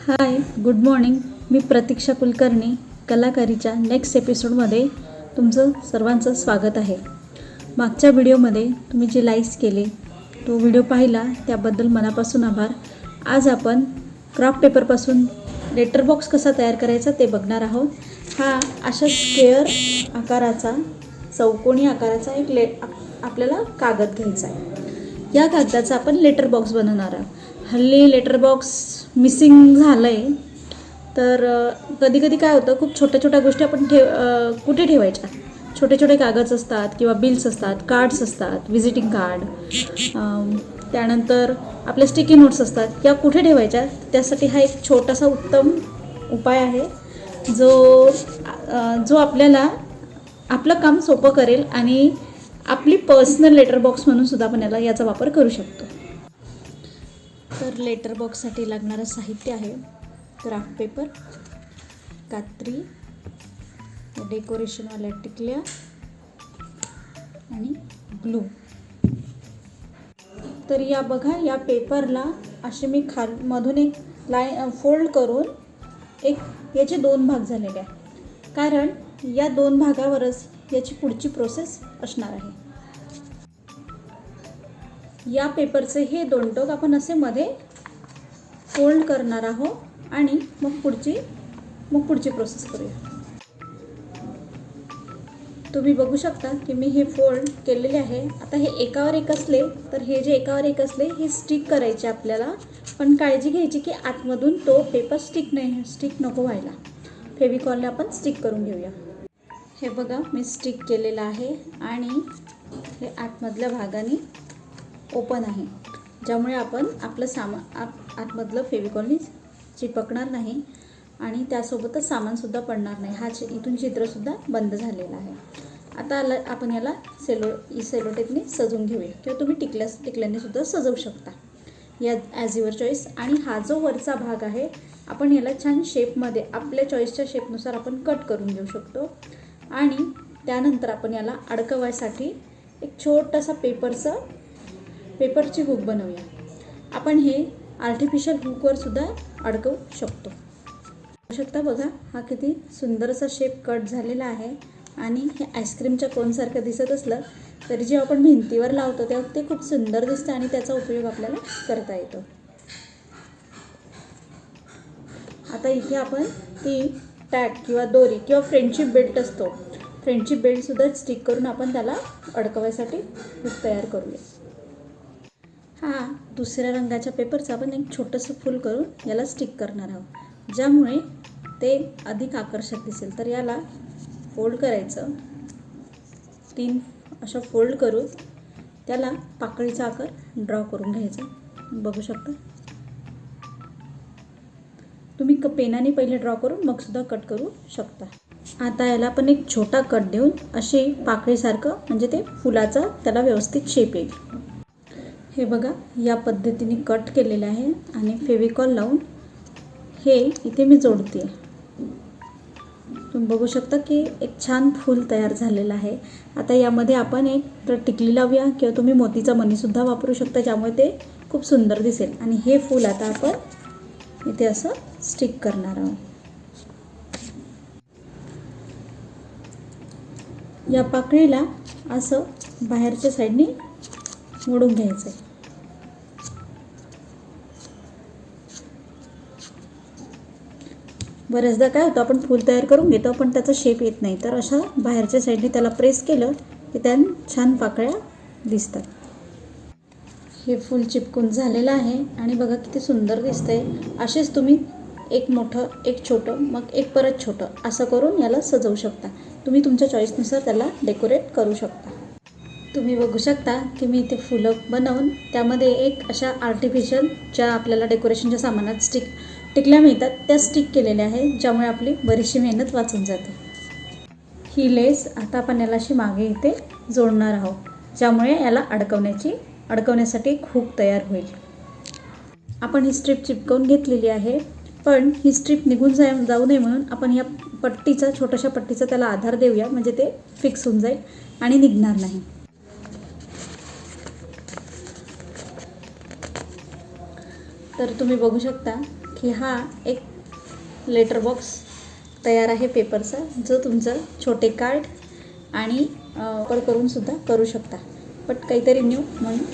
Hi good morning. मी प्रतीक्षा कुलकर्णी कलाकारीच्या next एपिसोडमध्ये तुमचं सर्वांचं स्वागत आहे. मागच्या व्हिडिओमध्ये तुम्ही जे लाईक्स केले तो व्हिडिओ पाहिला त्याबद्दल मनापासून आभार. आज आपण क्राफ्ट पेपरपासून लेटर बॉक्स कसा तयार करायचा ते बघणार आहोत. हा अशा स्क्वेअर आकाराचा चौकोनी आकाराचा एक ले आपल्याला कागद घ्यायचा आहे. या कागदाचा आपण लेटर बॉक्स बनवणार आहोत. हल्ली लेटर बॉक्स मिसिंग झालं आहे तर कधी कधी काय होतं खूप छोट्या छोट्या गोष्टी आपण ठेव कुठे ठेवायच्या? छोटे छोटे कागद असतात किंवा बिल्स असतात कार्ड्स असतात विजिटिंग कार्ड त्यानंतर आपल्या स्टिकी नोट्स असतात. या कुठे ठेवायच्या? त्यासाठी हा एक छोटासा उत्तम उपाय आहे जो जो आपल्याला आपलं काम सोपं करेल आणि आपली पर्सनल लेटर बॉक्स म्हणून सुद्धा आपण याला याचा वापर करू शकतो. तर लेटर बॉक्ससाठी लागणारं साहित्य आहे. क्राफ्ट पेपर कात्री डेकोरेशनवाल्या टिकल्या आणि ग्लू. तर या बघा या पेपरला असे मी खाल मधून एक लाय फोल्ड करून एक याचे दोन भाग झालेले आहे कारण या दोन भागावरच याची पुढची प्रोसेस असणार आहे. या पेपरचे हे दोन टोक आपण असे मध्ये फोल्ड करणार आहोत आणि मग पुढची मग पुढची प्रोसेस करूया. तुम्ही बघू शकता की मी हे फोल्ड केलेले आहे. आता हे एकावर एक असले तर हे जे एकावर एक असले हे स्टिक करायचे आपल्याला. पण काळजी घ्यायची की आतमधून तो पेपर स्टिक नाही स्टिक नको व्हायला. फेविकॉलने आपण स्टिक करून घेऊया. हे बघा मी स्टिक केलेलं आहे आणि हे आतमधल्या भागाने ओपन आहे. ज्यामुळे आपण आपलं सामान आप आतमधलं फेविकॉलनी चिपकणार नाही आणि त्यासोबतच सामानसुद्धा पडणार नाही. हा चि इथून चित्रसुद्धा बंद झालेला आहे. आता आला आपण याला सेलो ई सेलोटेपने सजवून घेऊया किंवा तुम्ही टिकल्या टिकल्याने सुद्धा सजवू शकता. या ॲज युअर चॉईस आणि हा जो वरचा भाग आहे आपण याला छान शेपमध्ये आपल्या चॉईसच्या शेपनुसार आपण कट करून घेऊ शकतो. आणि त्यानंतर आपण याला अडकवायसाठी एक छोटासा पेपरचं पेपरची हुक बनवूया. आपण हे आर्टिफिशियल हुकवर सुद्धा अडकवू शकतो. बघू शकता बघा हा किती सुंदर असा शेप कट झालेला आहे आणि हे आईस्क्रीमच्या कोनसारखं दिसत असलं तरी जेव्हा आपण भिंतीवर लावतो तेव्हा ते खूप सुंदर दिसतं आणि त्याचा उपयोग आपल्याला करता येतो. आता इथे आपण ती टॅग किंवा दोरी किंवा फ्रेंडशिप बेल्ट असतो. फ्रेंडशिप बेल्टसुद्धा स्टिक करून आपण त्याला अडकवायसाठी तयार करूया. हा दुसऱ्या रंगाच्या पेपरचं आपण एक छोटंसं फूल करून याला स्टिक करणार आहोत. ज्यामुळे ते अधिक आकर्षक दिसेल. तर याला फोल्ड करायचं. तीन अशा फोल्ड करून त्याला पाकळीचा आकार ड्रॉ करून घ्यायचा. बघू शकता. तुम्ही क पेनाने पहिले ड्रॉ करून मगसुद्धा कट करू शकता. आता याला आपण एक छोटा कट देऊन असे पाकळीसारखं म्हणजे ते फुलाचा त्याला व्यवस्थित शेप येईल. हे बघा या पद्धतीने कट केलेले आहे आणि फेविकॉल लावून हे इथे मी जोडते. तुम्ही बघू शकता की एक छान फूल तयार झालेलं आहे. आता यामध्ये आपण एक तर टिकली लावूया किंवा तुम्ही मोतीचा मणीसुद्धा वापरू शकता ज्यामुळे ते खूप सुंदर दिसेल. आणि हे फूल आता आपण इथे असं स्टिक करणार आहोत. या पाकळीला असं बाहेरच्या साईडने मोडून घ्यायचं आहे बऱ्याचदा काय होतं आपण फूल तयार करून घेतो पण त्याचा शेप येत नाही. तर अशा बाहेरच्या साईडने त्याला प्रेस केलं की त्या छान पाकळ्या दिसतात. हे फूल चिपकून झालेलं आहे आणि बघा किती सुंदर दिसतंय. असेच तुम्ही एक मोठं एक छोटं मग एक परत छोटं असं करून याला सजवू शकता. तुम्ही तुमच्या चॉईसनुसार त्याला डेकोरेट करू शकता. तुम्ही बघू शकता की मी इथे फुलं बनवून त्यामध्ये एक अशा आर्टिफिशियल ज्या आपल्याला डेकोरेशनच्या सामानात स्टिक टिकल्या मिळतात त्या स्टिक केलेल्या आहेत ज्यामुळे आपली बरीचशी मेहनत वाचून जाते. ही लेस आता आपण याला अशी मागे इथे जोडणार आहोत ज्यामुळे याला अडकवण्याची अडकवण्यासाठी एक हुक तयार होईल. आपण ही स्ट्रीप चिपकवून घेतलेली आहे पण ही स्ट्रीप निघून जा जाऊ नये म्हणून आपण या पट्टीचा छोट्याशा पट्टीचा त्याला आधार देऊया म्हणजे ते फिक्स होऊन जाईल आणि निघणार नाही. तर तुम्ही बघू शकता की हा एक लेटर बॉक्स तयार आहे पेपरचा जो तुमचं छोटे कार्ड आणि वापर करूनसुद्धा करू शकता. बट काहीतरी न्यू म्हणून.